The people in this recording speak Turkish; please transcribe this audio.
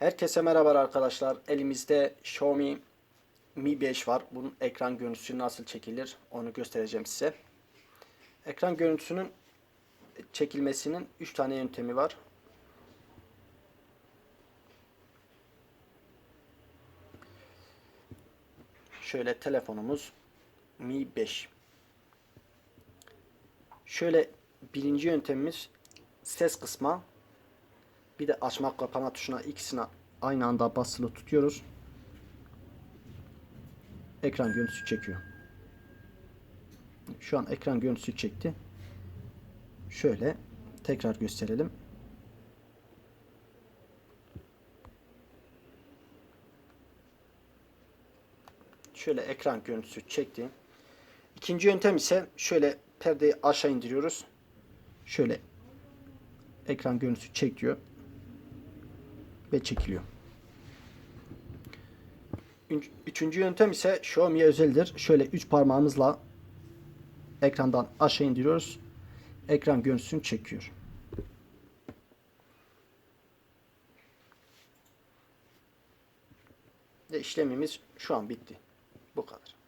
Herkese merhaba arkadaşlar. Elimizde Xiaomi Mi 5 var. Bunun ekran görüntüsü nasıl çekilir onu göstereceğim size. Ekran görüntüsünün çekilmesinin 3 tane yöntemi var. Şöyle telefonumuz Mi 5. Şöyle birinci yöntemimiz ses kısma. Bir de açma kapama tuşuna ikisine aynı anda basılı tutuyoruz. Ekran görüntüsü çekiyor. Şu an ekran görüntüsü çekti. Şöyle tekrar gösterelim. Şöyle ekran görüntüsü çekti. İkinci yöntem ise şöyle perdeyi aşağı indiriyoruz. Şöyle ekran görüntüsü çekiyor ve çekiliyor. Üç- Üçüncü yöntem ise Xiaomi'ye özeldir. Şöyle üç parmağımızla ekrandan aşağı indiriyoruz. Ekran görüntüsünü çekiyor. Ve işlemimiz şu an bitti. Bu kadar.